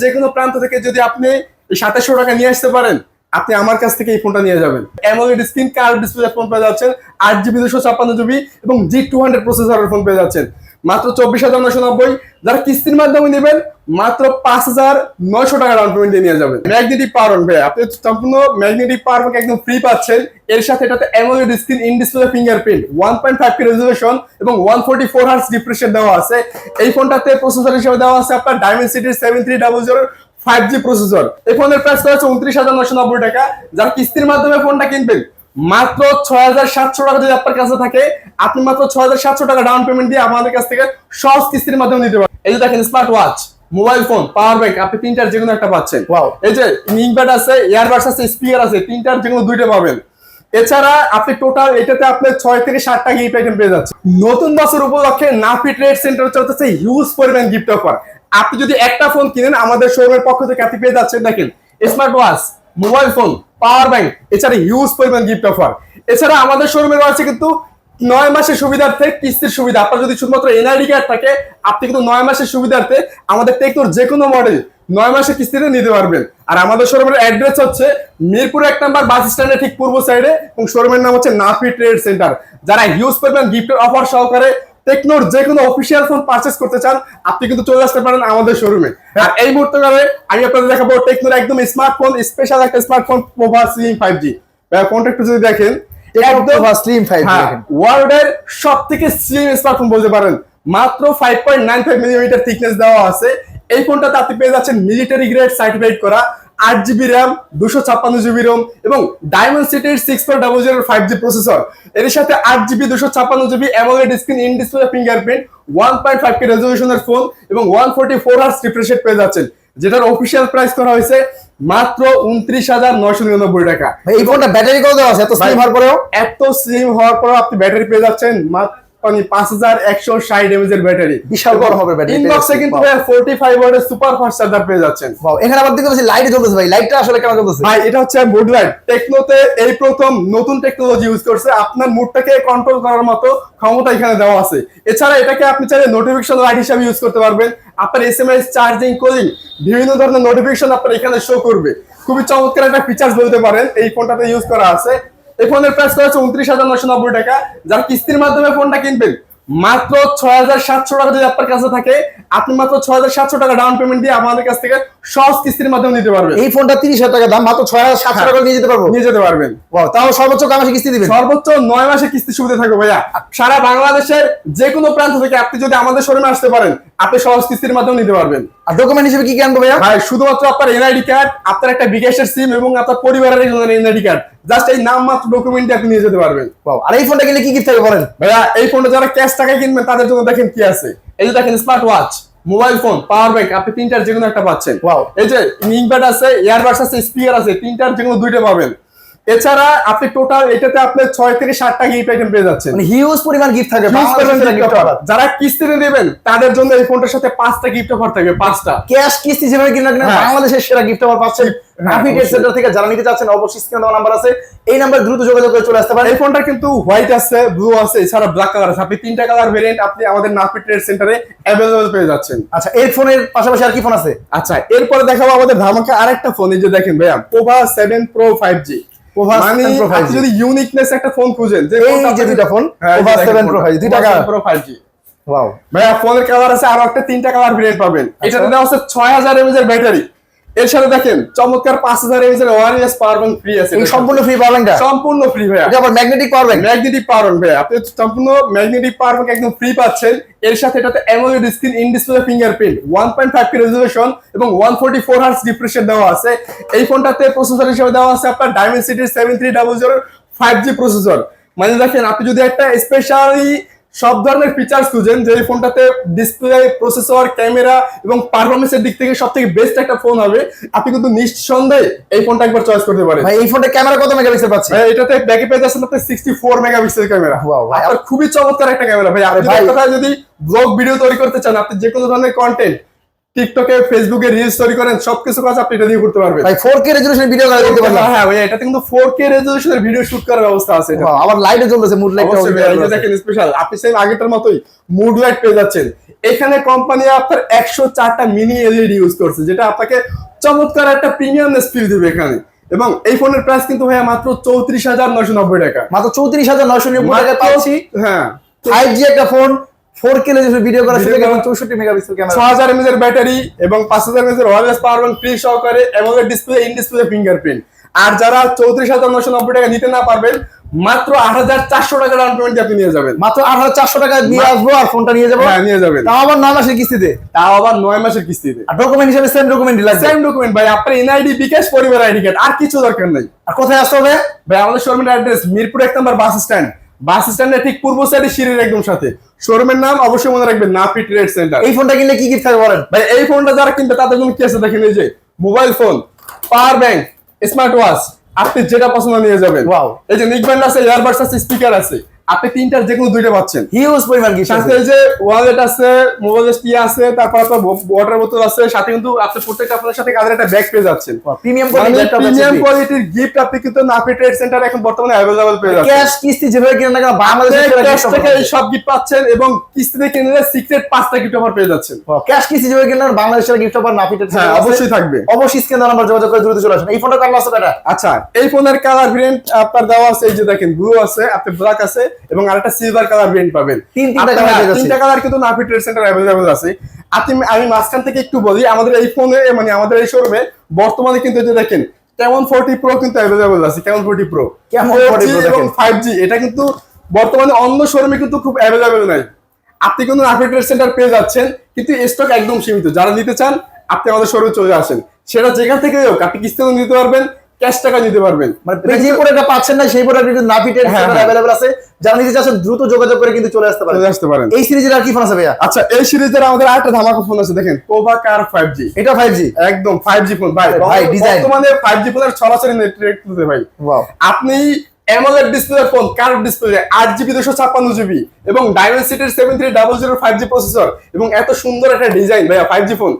যে কোনো প্রান্ত থেকে যদি আপনি সাতাশশো টাকা নিয়ে আসতে পারেন, আপনি আমার কাছ থেকে এই ফোনটা নিয়ে যাবেন। AMOLED screen curve display phone পেয়ে যাচ্ছেন, আট জিবি দুশো ছাপ্পান্ন জিবি এবং জি টু হান্ড্রেড প্রসেসরের ফোন পেয়ে যাচ্ছেন। মাত্র চব্বিশ হাজার নশো নব্বই। যারা কিস্তির মাধ্যমে নেবেন, মাত্র পাঁচ হাজার নয়শো টাকা ডাউন পেমেন্ট নিয়ে যাবেন। ম্যাগনেটিক পাওয়ার ভাই আপনি সম্পূর্ণ ম্যাগনেটিক পাওয়ার একদম ফ্রি পাচ্ছেন। এর সাথে এটাতে AMOLED screen in display fingerprint one point five K resolution এবং one forty four hertz refresher দেওয়া আছে। এই ফোনটাতে প্রসেসর হিসেবে দেওয়া আছে আপনার ডায়মন্ড সিটির seven three double zero five G processor এই ফোনের প্রাইস হচ্ছে উনত্রিশ হাজার নশো নব্বই টাকা। যারা কিস্তির মাধ্যমে ফোনটা কিনবেন মাত্র ছয় হাজার সাতশো টাকা যদি আপনার কাছে থাকে আপনি মাত্র ছয় হাজার সাতশো টাকা ডাউন পেমেন্ট দিয়ে আমাদের কাছ থেকে সহজ কিস্তির মাধ্যমে নিতে পারেন এই যে দেখেন smart watch mobile phone power bank আপনি তিনটার যে কোনো একটা পাচ্ছেন. এই যে ইংপ্যাড আছে ইয়ারবাডস আছে স্পিকার আছে তিনটার যে কোনো দুইটা পাবেন। এছাড়া আপনি টোটাল এটাতে আপনি ছয় থেকে সাতটা গিফট আইটেম পেয়ে যাচ্ছেন। নতুন বছর উপলক্ষে নাফি ট্রেড সেন্টার চলতেছে হিউজ পরিমাণ গিফট অফার আপনি যদি একটা ফোন কিনেন আমাদের শোরুমের পক্ষ থেকে আপনি পেয়ে যাচ্ছেন দেখেন smart watch mobile phone power bank, এছাড়া হিউজ পরিমাণ গিফট অফার এছাড়া আমাদের শোরুমে রয়েছে কিন্তু নয় মাসের সুবিধার্থে কিস্তির সুবিধা। আপনার যদি শুধুমাত্র এনআইডি কার্ড থাকে, আপনি কিন্তু নয় মাসের সুবিধার্থে আমাদের টেকনোর যে কোনো মডেল নয় মাসের কিস্তিতে নিতে পারবেন। আর আমাদের শোরুমের অ্যাড্রেস হচ্ছে মিরপুর এক নাম্বার বাস স্ট্যান্ডের ঠিক পূর্ব সাইডে এবং শোরুমের নাম হচ্ছে নাফি ট্রেড সেন্টার। যারা হিউজ পরিমাণ গিফটের অফার সহকারে টেকনোর যে কোনো অফিসিয়াল ফোন পারচেস করতে চান আপনি কিন্তু চলে আসতে পারেন আমাদের শোরুমে আর এই মুহূর্তে আমি আপনাদের দেখাবো টেকনোর একদম স্মার্টফোন স্পেশাল একটা smartphone Pova slim five G ফোনটা একটু যদি দেখেন একদম স্লিম ফাইভ ওয়ার্ল্ডের সব থেকে স্লিম স্মার্টফোন বলতে পারেন। মাত্র five point nine five millimetre thickness দেওয়া আছে। এই ফোনটাতে আপনি পেয়ে যাচ্ছেন মিলিটারি গ্রেড সার্টিফাইড করা। আট জিবি র্যাম দুশো ছাপ্পান্ন জিবি রোম এবং ডায়মন্ড সিটির six four double zero five G processor এর সাথে আট জিবি দুশো ছাপ্পান্ন GB AMOLED screen in display fingerprint one point five K রেজলিউশনের phone এবং one forty four hertz refresh rate পেয়ে যাচ্ছেন যেটার অফিসিয়াল প্রাইস করা হয়েছে মাত্র উনত্রিশ হাজার নয়শো নিরানব্বই টাকা। এই ফোনটা ব্যাটারি কত দেওয়া আছে এত স্লিম হওয়ার পরেও? এত স্লিম হওয়ার পরেও আপনি ব্যাটারি পেয়ে যাচ্ছেন মাত্র পাঁচ হাজার একশো ষাট এমএজ এর ব্যাটারি বিশাল বড় হবে battery ইনবক্সে কিন্তু যাচ্ছেন। ফোর্টি ফাইভ ওয়াটের সুপার ফাস্ট চার্জার পেয়ে যাচ্ছেন। এখানে আবার দেখতে পাচ্ছি লাইট জ্বলতেছে ভাই। লাইটটা আসলে কেন জ্বলতেছে? ভাই এটা হচ্ছে মুড লাইট টেকনোতে এই প্রথম নতুন টেকনোলজি ইউজ করছে। আপনার মুডটাকে কন্ট্রোল করার মতো ক্ষমতা এখানে দেওয়া আছে। এছাড়া এটাকে আপনি চাইলে নোটিফিকেশন লাইট হিসাবে ইউজ করতে পারবেন। আপনার S M S charging calling বিভিন্ন ধরনের নোটিফিকেশন আপনার এখানে শো করবে। খুবই চমৎকার একটা ফিচার্স বলতে পারেন। এই ফোনটাতে ইউজ করা আছে। এই ফোনের প্রাইস হচ্ছে উনত্রিশ হাজার নশো নব্বই টাকা। যারা কিস্তির মাধ্যমে ফোনটা কিনবেন, মাত্র ছয় হাজার সাতশো টাকা যদি আপনার কাছে থাকে, আপনি মাত্র ছয় হাজার সাতশো টাকা ডাউন পেমেন্ট দিয়ে আমাদের কাছ থেকে সহজ কিস্তির মাধ্যমে নিতে পারবেন। এই ফোনটা তিরিশ হাজার টাকা দাম মাত্র ছয় হাজার সাতশো টাকা নিয়ে যেতে পারব। নিয়ে যেতে পারবেন। তাও সর্বোচ্চ কয় মাসে কিস্তি দিবেন? সর্বোচ্চ নয় মাসে কিস্তি সুবিধা থাকবে ভাইয়া। সারা বাংলাদেশের যে কোনো প্রান্ত থেকে আপনি যদি আমাদের শোরুমে আসতে পারেন আপনি সহজ কিস্তির মাধ্যমে নিতে পারবেন। আর ডকুমেন্ট হিসেবে কি কি আনব ভাইয়া? ভাই শুধুমাত্র আপনার এনআইডি কার্ড আপনার একটা বিকাশের সিম এবং আপনার পরিবারের এনআইডি কার্ড জাস্ট এই নাম মাত্র ডকুমেন্ট আপনি নিয়ে যেতে পারবেন। আর এই ফোনটা কিনলে কি গিফট থাকবে বলেন? ভাইয়া এই ফোনটা যারা ক্যাশ টাকা কিনবেন তাদের জন্য দেখেন কি আছে। এই যে দেখেন smart watch mobile phone power bank আপনি তিনটার যে কোনো একটা পাচ্ছেন। এই যে ইনভার্টার আছে এয়ারবাস আছে স্পিকার আছে তিনটার যে কোনো দুইটা পাবেন। এছাড়া আপনি টোটাল এটাতে আপনি ছয় থেকে সাতটা গিফট আইটেম পেয়ে যাচ্ছেন। মানে হিউজ পরিমাণ গিফট offer। যারা কিস্তিতে নেবেন তাদের জন্য এই ফোনটার সাথে পাঁচটা গিফট অফার থাকবে পাঁচটা। ক্যাশ কিস্তি যেভাবে কিনা কিনা হ্যাঁ। বাংলাদেশের সেরা গিফট অফার পাচ্ছেন হ্যাঁ, অবশ্যই। সেন্টার থেকে যারা নিতে চাচ্ছেন অবশ্যই স্ক্রিনে দেওয়া নাম্বার আছে। এই নাম্বার দ্রুত যোগাযোগ করে চলে আসতে পারেন। এই ফোনটা কিন্তু হোয়াইট আছে ব্লু আছে এছাড়া ব্ল্যাক কালার আছে। আপনি তিনটা কালার ভেরিয়েন্ট আপনি আমাদের নাফি ট্রেড সেন্টারে অ্যাভেলেবল পেয়ে যাচ্ছেন। আচ্ছা এই ফোনের পাশাপাশি আর কি ফোন আছে? আচ্ছা এরপরে দেখাবো আমাদের ধামাকা আরেকটা ফোন এই যে দেখেন ভাইয়া Pova seven pro five G Pova মানে 7 Pro 5G আপনি যদি ইউনিকনেস একটা ফোন খুঁজেন যে এই যে দুইটা ফোন, Pova 7 প্রো 5G, দুইটা। প্রো ফাইভ জি ওয়াও ভাইয়া ফোনের আছে আরও একটা তিনটা কালার ভেরিয়েন্ট পাবেন। এটা দেওয়া আছে ছয় হাজার এমএজ এর ব্যাটারি এর সাথে দেখেন চমৎকার পাঁচ হাজার এমএজ এর ইয়ার্স পাওয়ার ব্যাংক ফ্রি আছে সম্পূর্ণ ফ্রি পাওয়ার ব্যাংকটা সম্পূর্ণ ফ্রি ভাইয়া। এটা আবার magnetic power bank magnetic power bank ভাইয়া। আপনি সম্পূর্ণ ম্যাগনেটিক পাওয়ার ব্যাংক একদম ফ্রি পাচ্ছেন। এর সাথে এটাতে AMOLED screen in display fingerprint one point five resolution এবং one forty four hertz refresh দেওয়া আছে। এই ফোনটাতে প্রসেসর হিসেবে দেওয়া আছে আপনার ডায়মন্ড সিটির seven three double zero five G processor মানে দেখেন আপনি যদি একটা স্পেশালি সব ধরনের ফিচার্স খুঁজেন যে এই ফোনটাতে ডিসপ্লে প্রসেসর ক্যামেরা এবং পারফরমেন্সের দিক থেকে সব থেকে বেস্ট একটা ফোন হবে। আপনি কিন্তু নিঃসন্দেহে এই ফোনটা একবার চয়েস করতে পারেন। ভাই এই ফোনটা ক্যামেরা কত মেগাপিক্সেল পাচ্ছে? ভাই, এটাতে ব্যাকে পেয়ে যাচ্ছেন আপনার sixty four megapixel camera Wow, ভাই, খুবই চমৎকার একটা ক্যামেরা ভাই আপনি যদি ব্লগ ভিডিও তৈরি করতে চান আপনি যে কোনো ধরনের কন্টেন্ট টিকটকে ফেসবুকে রিলস তৈরি করেন সবকিছু কাজ আপনি এটা দিয়ে করতে পারবেন। ভাই 4K রেজোলিউশন ভিডিও করা দেখতে পারলাম। হ্যাঁ ভাই এটাতে কিন্তু ফোর কে রেজলিউশনের ভিডিও শুট করার ব্যবস্থা আছে এটা। আবার জ্বলতেছে মুড লাইটটা দেখেন স্পেশাল আপনি সেম আগেরটার মতোই মুড লাইট পেয়ে যাচ্ছেন। এখানে কোম্পানি আপনার একশো চারটা মিনি এলইডি ইউজ করছে যেটা আপনাকে চমৎকার একটা প্রিমিয়ামনেস ফিল দিবে এখানে। এবং এই ফোনের প্রাইস কিন্তু ভাইয়া মাত্র চৌত্রিশ হাজার নয়শো নব্বই টাকা। মাত্র চৌত্রিশ হাজার নয়শো নিরানব্বই টাকা পাচ্ছি। হ্যাঁ। ফাইভ জি একটা ফোন ফোর কে ভিডিও করা সেটা করা- চৌষট্টি মেগাপিক্সেল ছ হাজার এমএজ এর ব্যাটারি এবং পাঁচ হাজার এমএজ এর ওয়ারলেস পাওয়ার ব্যাংক ফ্রি সহকারে AMOLED display in display fingerprint আর যারা চৌত্রিশ হাজার নশো নব্বই টাকা নিতে না পারবেন মাত্র আট হাজার চারশো টাকা ডাউন পেমেন্ট আপনি নিয়ে যাবেন। মাত্র আট হাজার চারশো টাকা আসব আর ফোনটা নিয়ে যাব। হ্যাঁ নিয়ে যাবেন। তাও আবার নয় মাসের কিস্তিতে? তাও আবার নয় মাসের কিস্তিতে। আর ডকুমেন্ট হিসেবে সেম ডকুমেন্টই লাগবে সেম ডকুমেন্ট ভাই আপনার এনআইডি বিকাশ পরিবার আইডি কার্ড আর কিছু দরকার নাই। আর কোথায় আসতে হবে? ভাই আমাদের শোরুমের অ্যাড্রেস মিরপুর এক নম্বর বাস স্ট্যান্ড বাস স্ট্যান্ডের ঠিক পূর্ব সাইডে সিঁড়ির একদম সাথে। শোরুমের নাম অবশ্যই মনে রাখবেন নাপি ট্রেড সেন্টার এই ফোনটা কিনলে কি গিফট থাকে বলেন? ভাই এই ফোনটা যারা কিনবে তাদের জন্য কি আছে দেখেন এই যে mobile phone power bank smart watch আপনি যেটা পছন্দ নিয়ে যাবেন. এই যে নিক ব্যান্ড আছে ইয়ারবাডস আছে স্পিকার আছে। আপনি তিনটার যে কোনো দুইটা পাচ্ছেন। হিউজ পরিমাণ গিফট সাথে যে ওয়ালেট আছে মোবাইল স্টিয়া আছে তারপর আপনার ওয়াটার বোতল আছে সাথে কিন্তু আপনি প্রত্যেকটা আপনার সাথে একটা ব্যাগ পেয়ে যাচ্ছেন। প্রিমিয়াম প্রিমিয়াম কোয়ালিটির গিফট আপনি কিন্তু নাপি ট্রেড সেন্টার এখন বর্তমানে পেয়ে যাচ্ছেন। ক্যাশ কিস্তি যেভাবে কিনেন না কেন ক্যাশ থেকে সব গিফট পাচ্ছেন এবং কিস্তিতে কিনলে সিক্রেট পাঁচটা গিফট অফার পেয়ে যাচ্ছেন। ক্যাশ কিস্তি যেভাবে কিনেন বাংলাদেশের গিফট অফার নাফিটের হ্যাঁ অবশ্যই থাকবে। অবশ্যই স্ক্যান নাম্বার যোগাযোগ করে দ্রুত চলে আসুন। এই ফোনটা কার আছে এটা আচ্ছা এই ফোনের কালার ভেরিয়েন্ট আপনার দেওয়া আছে এই যে দেখেন ব্লু আছে আপনি ব্ল্যাক আছে এবং আরেকটা সিলভার কালার ভেরিয়েন্ট পাবেন। তিনটা কালার কিন্তু নাফি ট্রেড সেন্টার অ্যাভেলেবল আছে। আমি মাঝখান থেকে একটু বলি আমাদের এই ফোনে মানে আমাদের এই শোরুমে বর্তমানে কিন্তু যে দেখেন কেমন ফোরটি প্রো কিন্তু অ্যাভেলেবল আছে Camon forty pro Camon 40 Pro এবং ফাইভ জি এটা কিন্তু বর্তমানে অন্য শোরুমে কিন্তু খুব অ্যাভেলেবেল নাই। আপনি কিন্তু নাফি ট্রেড সেন্টার পেয়ে যাচ্ছেন কিন্তু স্টক একদম সীমিত। যারা নিতে চান আপনি আমাদের শোরুমে চলে আসেন। সেটা যেখান থেকে হোক আপনি কিস্তিতে নিতে পারবেন ক্যাশ টাকা নিতে পারবেন। মানে যে প্রোডাক্টটা পাচ্ছেন না সেই প্রোডাক্ট কিন্তু নাফিটের হ্যাঁ, হ্যাঁ। অ্যাভেলেবল আছে। যারা নিতে চাচ্ছেন দ্রুত যোগাযোগ করে কিন্তু চলে আসতে পারেন। চলে আসতে পারেন। এই সিরিজের আর কি ফোন আছে ভাইয়া? আচ্ছা এই সিরিজের আমাদের আরেকটা ধামাকা ফোন আছে দেখেন। কোভা কার ফাইভ জি এটা ফাইভ জি একদম ফাইভ জি ফোন ভাই। ভাই, design। বর্তমানে ফাইভ জি ফোনের সরাসরি নেটওয়ার্ক তুলতে ভাই। আপনি AMOLED display phone curve display আট জিবি দুশো ছাপ্পান্ন জিবি এবং ডায়মেন্সিটির seven three double zero five G processor এবং এত সুন্দর একটা ডিজাইন ভাইয়া ফাইভ জি ফোন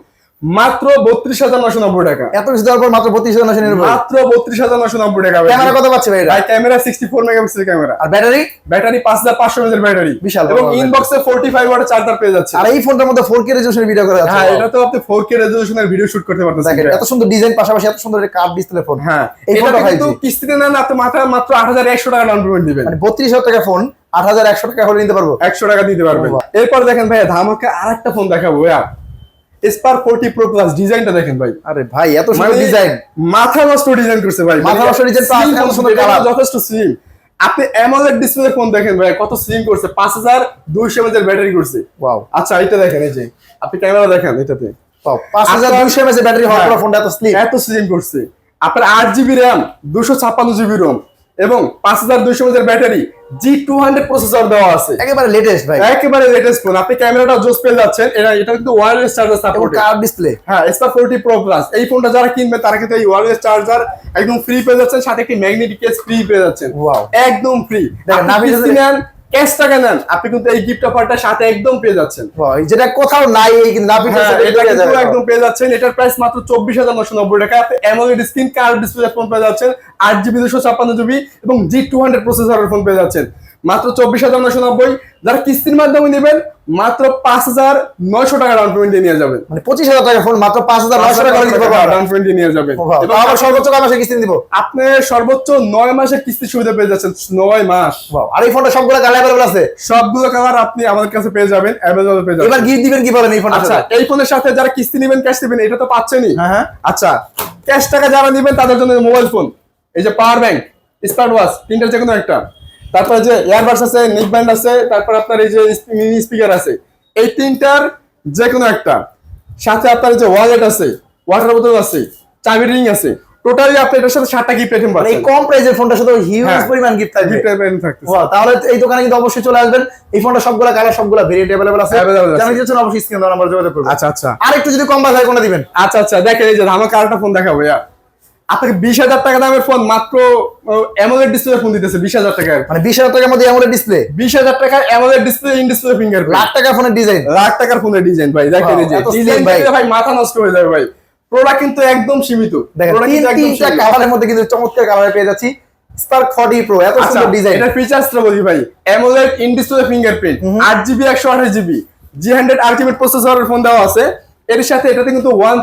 মাত্র বত্রিশ হাজার নশো নব্বই টাকা। এত কিছু দেওয়ার পর মাত্র বত্রিশ হাজার নশো নিরানব্বই মাত্র বত্রিশ হাজার নশো নব্বই টাকা ক্যামেরা কত পাচ্ছে ভাই ভাই camera sixty four megapixel camera. আর ব্যাটারি? ব্যাটারি পাঁচ হাজার পাঁচশো এমএর ব্যাটারি। বিশাল এবং ইনবক্সে ফোর্টি ফাইভ ওয়াটের চার্জার পেয়ে যাচ্ছে। আর এই ফোনটার মধ্যে ফোর কে রেজুলেশন ভিডিও করা যাচ্ছে হ্যাঁ এটা তো আপনি ফোর কে রেজলিউশনের ভিডিও শুট করতে পারতেছেন। এত সুন্দর ডিজাইন পাশাপাশি এত সুন্দর একটা কার্ভ ডিসপ্লে ফোন হ্যাঁ এটা কিন্তু 5G কিস্তিতে নেন আপনি মাত্র মাত্র আট হাজার একশো টাকা ডাউন পেমেন্ট দিবেন। মানে বত্রিশ হাজার টাকা ফোন আট হাজার একশো টাকা হলে নিতে পারব। একশো টাকা দিতে পারবেন। এরপর দেখেন ভাই ধামাকা আর একটা ফোন দেখাবো ভাইয়া। স্পার ফোর্টি প্রো প্লাস ডিজাইনটা দেখেন ভাই। আরে ভাই এত সুন্দর মানে ডিজাইন মাথা নষ্ট ডিজাইন করছে ভাই। মাথা নষ্ট design তো ফোন, সুন্দর colour। যথেষ্ট স্লিম আপনি অ্যামোলেড ডিসপ্লে ফোন দেখেন ভাই কত স্লিম করছে। পাঁচ হাজার দুইশো এমএজ ব্যাটারি করছে। ওয়াও আচ্ছা এটা দেখেন এই যে। আপনি ক্যামেরা দেখেন এটাতে। পাঁচ হাজার আপনার- দুইশো এমএস ব্যাটারি হওয়ার হ্যাঁ। পর ফোনটা এত স্লিম এত স্লিম করছে। আপনার আট জিবি র্যাম দুশো ছাপ্পান্ন জিবি রোম এবং পাঁচ হাজার দুইশো metre battery G two hundred processor দেওয়া আছে। একেবারে লেটেস্ট ভাই। একেবারে লেটেস্ট ফোন আপনি ক্যামেরাটা জোস পেয়ে যাচ্ছেন। এটা এটা কিন্তু wireless charger support curve display হ্যাঁ এসপার ফোরটি প্রো প্লাস এই ফোনটা যারা কিনবে তারা কিন্তু এই ওয়্যারলেস চার্জার একদম ফ্রি পেয়ে যাচ্ছেন। সাথে একটি ম্যাগনেটিক কেস ফ্রি পেয়ে যাচ্ছেন. একদম ফ্রি নাভি নেন ক্যাশ টাকা নেন আপনি কিন্তু এই গিফট অফারটা সাথে একদম পেয়ে যাচ্ছেন। যেটা কোথাও নাই এই নাভিটের হ্যাঁ, এটা কিন্তু একদম পেয়ে যাচ্ছেন। এটার প্রাইস মাত্র চব্বিশ হাজার নশো নব্বই টাকা। আপনি AMOLED screen curve display phone পেয়ে যাচ্ছেন। আট জিবি দুশো ছাপ্পান্ন জিবি এবং জি টু হান্ড্রেড প্রসেসরের ফোন পেয়ে যাচ্ছেন। মাত্র চব্বিশ হাজার নশো নব্বই। যারা কিস্তির মাধ্যমে নেবেন মাত্র পাঁচ হাজার নয়শো টাকা ডাউন পেমেন্ট দিয়ে নিয়ে যাবেন। মানে পঁচিশ হাজার টাকা ফোন মাত্র পাঁচ হাজার নয়শো টাকা ডাউন পেমেন্ট দিয়ে নিয়ে যাবেন। এবং আবার সর্বোচ্চ কয় মাসে কিস্তি দিব? আপনি সর্বোচ্চ নয় মাসের কিস্তি সুবিধা পেয়ে যাচ্ছেন নয় মাস। আর এই ফোনটা সবগুলো কালার অ্যাভেলেবল আছে? সবগুলো কালার আপনি আমাদের কাছে পেয়ে যাবেন অ্যাভেলেবল পেয়ে যাবেন। এবার গিফট দিবেন কি বলেন এই ফোনটা আচ্ছা এই ফোনের সাথে যারা কিস্তি নেবেন ক্যাশ দিবেন এটা তো পাচ্ছেনই। হ্যাঁ হ্যাঁ। আচ্ছা ক্যাশ টাকা যারা নেবেন তাদের জন্য মোবাইল ফোন এই যে পাওয়ার ব্যাংক স্মার্ট ওয়াচ তিনটার যে কোনো একটা। তারপরে যে ইয়ারবাডস আছে নেক ব্যান্ড আছে তারপর আপনার এই যে মিনি স্পিকার আছে এই তিনটার যে কোনো একটা। সাথে আপনার যে ওয়ালেট আছে ওয়াটার বোতল আছে চাবি রিং আছে টোটালি আপনি এটার সাথে সাতটা গিফট আইটেম মানে এই কম প্রাইসের ফোনটার সাথে হিউজ। পরিমাণ গিফট থাকবে। গিফট আইটেম Wow, তাহলে এই দোকানে কিন্তু অবশ্যই চলে আসবেন। এই ফোনটা সবগুলা কালার সবগুলা ভেরিয়েন্ট অ্যাভেলেবল আছে। জানাই দিচ্ছেন অবশ্যই স্ক্রিন নাম্বার যোগাযোগ করবেন। আচ্ছা আচ্ছা। আর একটু যদি কম বাজায় কোনটা দিবেন? আচ্ছা আচ্ছা দেখেন এই যে আমাকে আরেকটা ফোন দেখাবো ভাইয়া। আপনাকে বিশ হাজার টাকা দামের ফোন মাত্র অ্যামোলেড ডিসপ্লে ফোন দিতেছে বিশ হাজার টাকার। মানে বিশ হাজার টাকার মধ্যে এমন ডিসপ্লে বিশ হাজার টাকার AMOLED display in display finger lakh টাকা ফোনের ডিজাইন লাখ টাকার ফোনের ডিজাইন ভাই দেখেন এই যে ডিজাইন ভাই। ভাই মাথা নষ্ট হয়ে যাবে ভাই। প্রোডাক্ট কিন্তু একদম সীমিত। দেখেন তিনটা। কালারের মধ্যে কিন্তু চমৎকার কালারে পেয়ে যাচ্ছি। স্পার্ক 40 প্রো এত আচ্ছা সুন্দর ডিজাইন এটা ফিচার্সটা বলি ভাই। অ্যামোলেড ইন ডিসপ্লে ফিঙ্গারপ্রিন্ট আট জিবি একশো আঠাশ জিবি জি হান্ড্রেড আলটিমেট প্রসেসরের ফোন দেওয়া আছে। এর সাথে এটাতে কিন্তু ওয়ান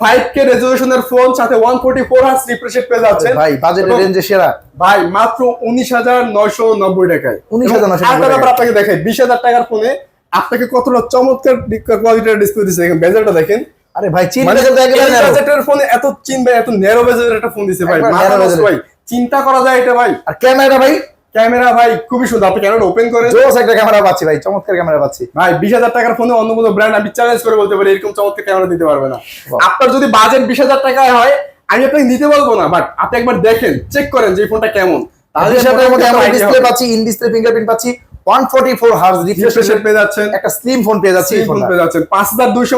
পয়েন্ট ফাইভ কে রেজলিউশনের ফোন সাথে ওয়ান ফোর্টি ফোর হার্স পেয়ে যাচ্ছে ভাই বাজেটের রেঞ্জে সেরা। ভাই মাত্র উনিশ হাজার নয়শো নব্বই টাকায়। 19,990 এবং আরেকটা আপনাকে দেখাই বিশ হাজার টাকার ফোনে আপনাকে কতটা চমৎকার কোয়ালিটির ডিসপ্লে দিচ্ছে দেখেন বেজারটা দেখেন। আরে ভাই চিন বাজেটের ফোনে এত চিন ভাই এত ন্যারো বাজেটের একটা ফোন দিছে। ভাই চিন্তা করা যায় এটা ভাই। আর ক্যামেরা ভাই ক্যামেরা ভাই খুবই সুন্দর। আপনি ক্যামেরা ওপেন করেন। জোস একটা ক্যামেরা পাচ্ছি ভাই চমৎকার ক্যামেরা পাচ্ছি। ভাই বিশ হাজার টাকার ফোনে অন্য কোনো ব্র্যান্ড আমি চ্যালেঞ্জ করে বলতে পারি এরকম চমৎকার ক্যামেরা দিতে পারবে না। আপনার যদি বাজেট বিশ হাজার টাকায় হয় আমি আপনাকে নিতে বলব না বাট আপনি একবার দেখেন চেক করেন যে ফোনটা কেমন। তাহলে সাথে মধ্যে আমরা ডিসপ্লে পাচ্ছি ইন ডিসপ্লে ফিঙ্গারপ্রিন্ট পাচ্ছি 144 হার্জ রিফ্রেশ রিফ্রেশ পেয়ে যাচ্ছেন। একটা স্লিম ফোন পেয়ে যাচ্ছে ফোন পেয়ে যাচ্ছেন। পাঁচ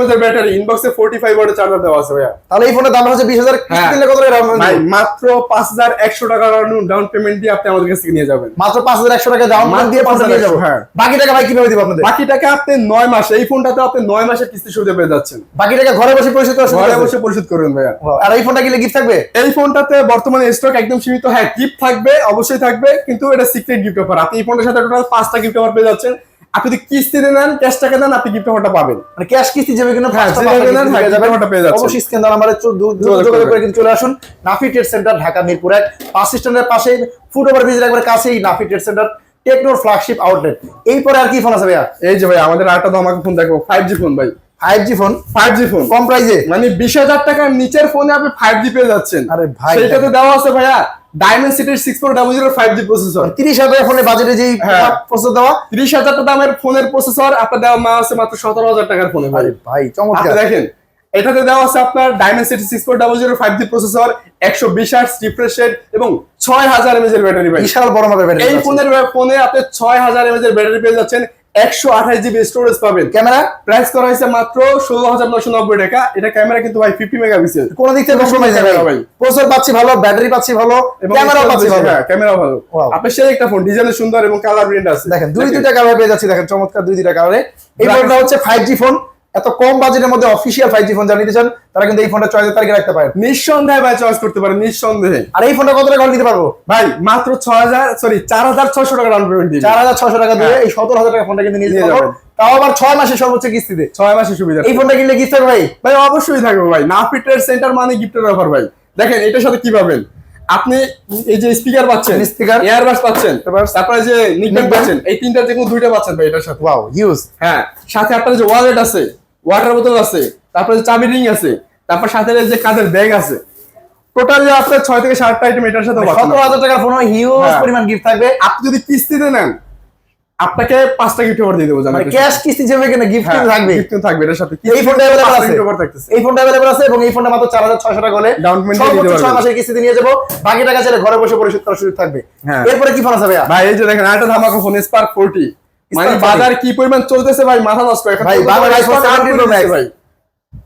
হাজার ব্যাটারি ইনবক্সে ফোর্টি ফাইভ ওয়াটের চার্জার দেওয়া আছে ভাইয়া। তাহলে এই ফোনের দাম হচ্ছে 20000 কিস্তি। দিলে কত টাকা ভাই মাত্র পাঁচ হাজার একশো টাকা ডাউন পেমেন্ট দিয়ে আপনি আমাদের কাছ নিয়ে যাবেন। মাত্র 5100 টাকা ডাউন পেমেন্ট দিয়ে ফোনটা নিয়ে 5,100 হ্যাঁ। বাকি টাকা ভাই কীভাবে দিব আপনাদের? বাকি টাকা আপনি নয় মাসে এই ফোনটাতে আপনি নয় মাসের কিস্তি সুবিধা পেয়ে যাচ্ছেন। বাকি টাকা ঘরে বসে পরিশোধ ঘরে বসে পরিশোধ ভাইয়া। আর এই ফোনটা কিনলে গিফট থাকবে? এই ফোনটাতে বর্তমানে স্টক একদম সীমিত। হ্যাঁ গিফট থাকবে অবশ্যই থাকবে কিন্তু এটা সিক্রেট গিফট অফার আপনি এই ফোনটার সাথে টোটাল পাঁচটা গিফট অফার পেয়ে যাচ্ছেন। আপনি যদি কিস্তিতে নেন ক্যাশ টাকা দেন আপনি গিফট অফারটা পাবেন। মানে ক্যাশ কিস্তি হ্যাঁ, যেভাবে নেন, কিস্তি হ্যাঁ, পেয়ে যাচ্ছেন। অবশ্যই স্ক্যান যোগাযোগ করে কিন্তু চলে আসুন। নাফি ট্রেড সেন্টার ঢাকা মিরপুর এক বাস স্ট্যান্ডের পাশে ফুট ওভার ব্রিজের একবার কাছেই নাফি ট্রেড সেন্টার টেকনোর ফ্ল্যাগশিপ আউটলেট এই পরে আর কি ফোন আছে ভাইয়া? এই যে ভাই আমাদের আরেকটা ধামাকা ফোন দেখো। ফাইভ জি ফোন ভাই। Five G phone five G phone কম প্রাইসে মানে বিশ হাজার টাকার নিচের ফোনে আপনি ফাইভ জি পেয়ে যাচ্ছেন। আরে ভাই, সেইটাতে দেওয়া আছে ভাইয়া। ডায়মন্ড সিটির six four double zero five G processor তিরিশ হাজার ফোনে বাজেটে যেই হ্যাঁ। প্রস্তুত দেওয়া। তিরিশ হাজার দামের ফোনের প্রসেসর আপনার দেওয়া মা আছে মাত্র সতেরো হাজার টাকার ফোনে ভাই। ভাই চমৎকার। দেখেন এটাতে দেওয়া আছে আপনার Dimensity six four double zero five G processor একশো বিশ আট রিফ্রেশ রেট এবং ছয় হাজার এমএজ এর ব্যাটারি বিশাল বড় মাপের ব্যাটারি এই ফোনের ফোনে আপনি ছয় হাজার এমএজ এর ব্যাটারি পেয়ে যাচ্ছেন। একশো আঠাশ জিবি স্টোরেজ পাবেন। ক্যামেরা প্রাইস করা হয়েছে মাত্র ষোলো হাজার নশো নব্বই টাকা। এটা ক্যামেরা কিন্তু ভাই ফিফটি মেগাপিক্সেল কোন দিক থেকে কম্প্রোমাইজ ভাই ভাই। প্রসেসর পাচ্ছি ভালো ব্যাটারি পাচ্ছি ভালো ক্যামেরা পাচ্ছি ভালো। হ্যাঁ ক্যামেরা ভালো। আপনি সেই একটা ফোন ডিজাইন সুন্দর এবং কালার প্রিন্ট আছে। দেখেন দুই দুইটা কালার পেয়ে যাচ্ছি দেখেন চমৎকার দুই দুইটা কালারে এই ফোনটা হচ্ছে ফাইভ জি ফোন এত কম বাজেটের মধ্যে অফিসিয়াল ফাইভ জি ফোন যারা নিতে চান তারা কিন্তু এই ফোনটা চয়েসের তারিখে রাখতে পারেন। নিঃসন্দেহে ভাই চয়েস করতে পারেন নিঃসন্দেহে। আর এই ফোনটা কত টাকা নিতে পারব? ভাই মাত্র ছয় হাজার সরি চার হাজার ছয়শো টাকা ডাউন পেমেন্ট চার হাজার ছশো টাকা দিয়ে হ্যাঁ। এই সতেরো হাজার টাকা ফোনটা কিন্তু নিয়ে যাবেন। তাও আবার ছয় মাসের সর্বোচ্চ কিস্তিতে। ছয় মাসের সুবিধা। এই ফোনটা কিনলে গিফট ভাই? ভাই অবশ্যই থাকবে ভাই। নাফি ট্রেড সেন্টার মানে গিফটের অফার ভাই। দেখেন এটার সাথে কি পাবেন? আপনি এই যে স্পিকার পাচ্ছেন Speaker, এয়ারবাস পাচ্ছেন তারপরে যে নিকবেন পাচ্ছেন এই তিনটা যে কোনো দুইটা পাচ্ছেন ভাই এটার সাথে। ওয়াও ইউজ হ্যাঁ সাথে আপনার যে ওয়ালেট আছে ওয়াটার বোতল আছে তারপরে যে চাবি রিং আছে তারপর সাথে যে কাঁধের ব্যাগ আছে টোটাল আপনার ছয় থেকে সাতটা আইটেম এটার সাথে পাচ্ছেন সতেরো হাজার টাকার ফোন হিউজ হ্যাঁ। পরিমাণ গিফট থাকবে। আপনি যদি কিস্তিতে নেন আপনাকে পাঁচটা গিফট অফার দিয়ে দেবো জানেন মানে ক্যাশ কিস্তি যাবে কিনা গিফট হ্যাঁ, থাকবে। gift কিন্তু থাকবে এটার সাথে এই ফোনটা অ্যাভেলেবল আছে। এই ফোনটা অ্যাভেলেবল আছে এবং এই ফোনটা মাত্র চার হাজার ছয়শো টাকা হলে Down payment দিয়ে ছয় পারবেন। মাসের কিস্তিতে নিয়ে যাব। বাকি টাকা চাইলে ঘরে বসে পরিশোধ করার সুযোগ থাকবে। হ্যাঁ। এরপরে কি ফোন আছে ভাইয়া? ভাই এই যে দেখেন আরেকটা ধামাকা ফোন স্পার্ক ফোরটি মানে বাজার কি পরিমাণ চলতেছে ভাই? মাথা নষ্ট। এখন ভাই, iPhone iPhone 17 Pro Max। ভাই।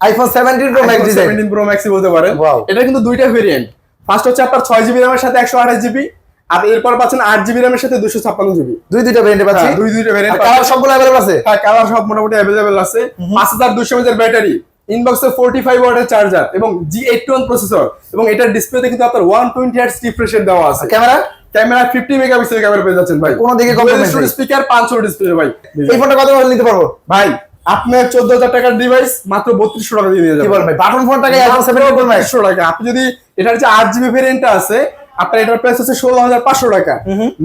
IPhone seventeen pro max design seventeen pro ম্যাক্সই বলতে পারেন. এটা কিন্তু দুইটা ভেরিয়েন্ট ফার্স্ট হচ্ছে আপনার ছয় জিবি র্যামের সাথে একশো আঠাশ জিবি আর এরপর পাচ্ছেন আট জিবি র্যামের সাথে দুশো ছাপ্পান্ন জিবি দুই দুইটা ভেরিয়েন্ট পাচ্ছি? দুই দুইটা ভেরিয়েন্ট কালার সবগুলো অ্যাভেলেবল আছে? হ্যাঁ কালার সব মোটামুটি অ্যাভেলেবেল আছে। পাঁচ হাজার দুশো ব্যাটারি ইনবক্সে ফোর্টি ফাইভ ওয়াটের চার্জার এবং জি এইট ওয়ান প্রসেসর এবং এটার ডিসপ্লেতে কিন্তু আপনার ওয়ান টোয়েন্টি দেওয়া আছে। Camera? Camera fifty megapixel camera পেয়ে যাচ্ছেন ভাই। কোনো দিকে। স্পিকার পাঁচশো ডিসপ্লে ভাই। এই ফোনটা কত নিতে পারব? ভাই আপনার চোদ্দ হাজার টাকার ডিভাইস মাত্র বত্রিশশো টাকা দিয়ে যাবেন। ভাই? বাটন ফোনটাকে টাকা। আপনি যদি এটার যে আট জিবি ভেরিয়েন্টটা আছে আপনার এটার প্রাইস হচ্ছে ষোলো হাজার পাঁচশো টাকা।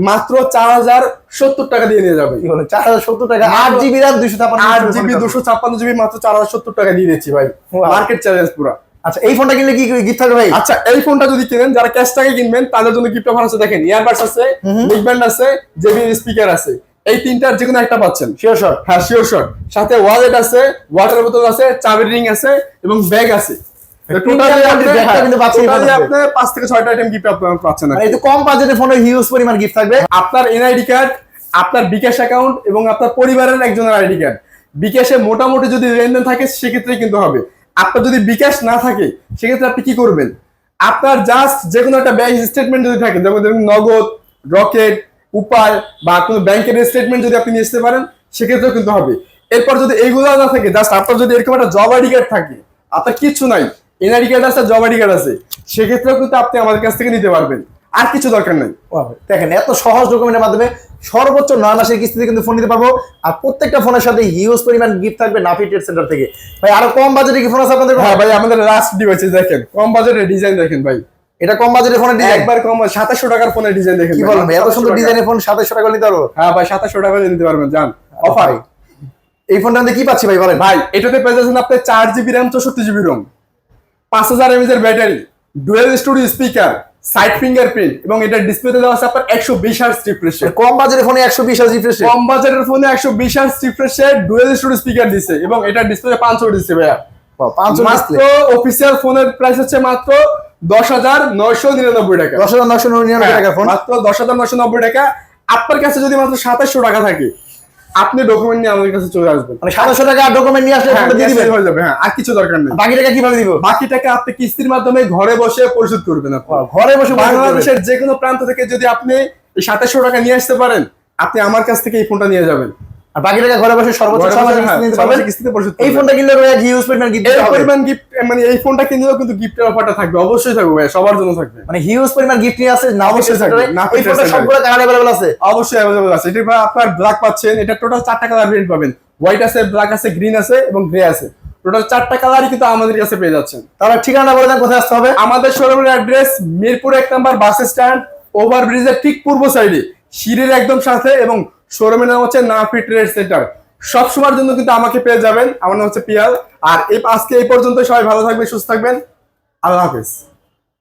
মাত্র চার হাজার সত্তর টাকা দিয়ে নিয়ে যাবে। চার হাজার সত্তর টাকা। আট জিবি র্যাম দুইশো ছাপ্পান্ন আট জিবি দুশো ছাপ্পান্ন জিবি মাত্র চার হাজার সত্তর টাকা দিয়ে দিচ্ছি ভাই। মার্কেট চ্যালেঞ্জ পুরো। আচ্ছা এই ফোনটা কিনলে কি গিফট থাকবে ভাই? আচ্ছা এই ফোনটা যদি কিনেন যারা ক্যাশ টাকা কিনবেন তাদের জন্য গিফট অফার আছে দেখেন ইয়ারবাডস আছে নেকব্যান্ড আছে জেবি স্পিকার আছে। এই তিনটার যে কোনো একটা পাচ্ছেন। শিওর শট হ্যাঁ শিওর শট সাথে ওয়ালেট আছে ওয়াটার বোতল আছে চাবির রিং আছে এবং ব্যাগ আছে। পাঁচ থেকে ছয়টা আইটেম গিফট আপনার পাচ্ছেন মানে তো কম বাজেটের ফোনে হিউজ পরিমাণ গিফট থাকবে। আপনার এনআইডি কার্ড আপনার বিকাশ অ্যাকাউন্ট এবং আপনার পরিবারের একজনের আইডি কার্ড বিকাশে মোটামুটি যদি লেনদেন থাকে সেক্ষেত্রে কিন্তু হবে। আপনার যদি বিকাশ না থাকে সেক্ষেত্রে আপনি কি করবেন? আপনার জাস্ট যে কোনো একটা ব্যাংক স্টেটমেন্ট যদি থাকে যেমন ধরুন নগদ রকেট উপায় বা কোনো ব্যাংকের স্টেটমেন্ট যদি আপনি নিয়ে আসতে পারেন সেক্ষেত্রেও কিন্তু হবে। এরপর যদি এইগুলো না থাকে জাস্ট আপনার যদি এরকম একটা জব আইডি কার্ড থাকে আপনার কিচ্ছু নাই। এনআইডি কার্ড আছে জব আইডি কার্ড আছে। সেক্ষেত্রেও কিন্তু আপনি আমাদের কাছ থেকে নিতে পারবেন। আর কিছু দরকার নেই। দেখেন এত সহজ ডকুমেন্টের মাধ্যমে সর্বোচ্চ নয় মাসের কিস্তিতে কিন্তু ফোন নিতে পারব। আর প্রত্যেকটা ফোনের সাথে হিউজ পরিমাণ গিফট থাকবে নাফি ট্রেড সেন্টার থেকে। ভাই আরও কম বাজেটে কি ফোন আছে আপনাদের হ্যাঁ ভাই আমাদের লাস্ট ডিভাইসে দেখেন। কম বাজেটের ডিজাইন দেখেন ভাই। এটা কম বাজেটের ফোনের ডিজাইন একবার কম সাতাশশো টাকার ফোনের ডিজাইন দেখেন কি। বলেন ভাই? এত সুন্দর ডিজাইনের ফোন সাতাশশো টাকা নিতে পারব? হ্যাঁ ভাই সাতাশশো টাকা নিতে পারবেন যান। অফার এই ফোনটা কি পাচ্ছি ভাই বলেন? ভাই এটাতে পেয়ে যাচ্ছেন আপনি চার জিবি র্যাম চৌষট্টি জিবি রোম পাঁচ হাজার এমএজ এর battery dual studio speaker side fingerprint এবং এটার ডিসপ্লেতে দেওয়া আছে আপনার একশো বিশ হার্স রিফ্রেশ কম বাজেটের ফোনে একশো বিশ হাজার রিফ্রেশ কম বাজেটের ফোনে একশো বিশ হার্স রিফ্রেশে ডুয়েল স্টুডিও স্পিকার দিছে এবং এটার ডিসপ্লে পাঁচশো দিচ্ছে ভাইয়া। মাত্র অফিসিয়াল ফোনের প্রাইস হচ্ছে মাত্র দশ হাজার নয়শো নিরানব্বই টাকা। দশ হাজার নশো নিরানব্বই টাকা ফোন মাত্র দশ হাজার নয়শো নব্বই টাকা। আপনার কাছে যদি মাত্র সাতাশশো টাকা থাকে আপনি ডকুমেন্ট নিয়ে আমাদের কাছে চলে আসবেন। মানে সাতশো টাকা ডকুমেন্ট নিয়ে আসলে হ্যাঁ, দিয়ে দিবেন? হয়ে যাবে হ্যাঁ আর কিছু দরকার নেই। বাকি টাকা কীভাবে দিব? বাকি টাকা আপনি কিস্তির মাধ্যমে ঘরে বসে পরিশোধ করবেন ঘরে বসে বাংলাদেশের যে কোনো প্রান্ত থেকে যদি আপনি সাতাশশো টাকা নিয়ে আসতে পারেন আপনি আমার কাছ থেকে এই ফোনটা নিয়ে যাবেন। আর বাকি টাকা ঘরে বসে সর্বোচ্চ ঘরে ছয় বসে, মাসের হ্যাঁ, কিস্তি নিতে ছয় পারবেন। মাসের কিস্তিতে পরিশোধ এই করবেন। ফোনটা কিনলে এক হিউজ পরিমাণ গিফট এই পরিমাণ গিফট মানে এই ফোনটা কিনলেও কিন্তু গিফটের অফারটা থাকবে অবশ্যই থাকবে ভাই সবার জন্য থাকবে মানে হিউজ পরিমাণ গিফট নিয়ে আসে না অবশ্যই থাকবে, না এই ফোনটা থাকবে। সবগুলো কালার अवेलेबल আছে অবশ্যই অ্যাভেলেবল আছে এটা আপনার ব্ল্যাক পাচ্ছেন এটা টোটাল চারটা কালার ভেরিয়েন্ট পাবেন হোয়াইট আছে ব্ল্যাক আছে গ্রিন আছে এবং গ্রে আছে টোটাল চারটা কালারই কিন্তু আমাদের কাছে পেয়ে যাচ্ছেন তাহলে ঠিকানা বলে দেন কোথায় আসতে হবে আমাদের শোরুমের অ্যাড্রেস মিরপুর এক নম্বর বাস স্ট্যান্ড ওভার ব্রিজের ঠিক পূর্ব সাইডে সিঁড়ির একদম সাথে এবং শোরুমের নাম হচ্ছে নাফি ট্রেড সেন্টার। সব সময়ের জন্য কিন্তু আমাকে পেয়ে যাবেন। আমার নাম হচ্ছে পিয়াল। আর এই আজকে এই পর্যন্ত সবাই ভালো থাকবেন, সুস্থ থাকবেন। আল্লাহ হাফেজ।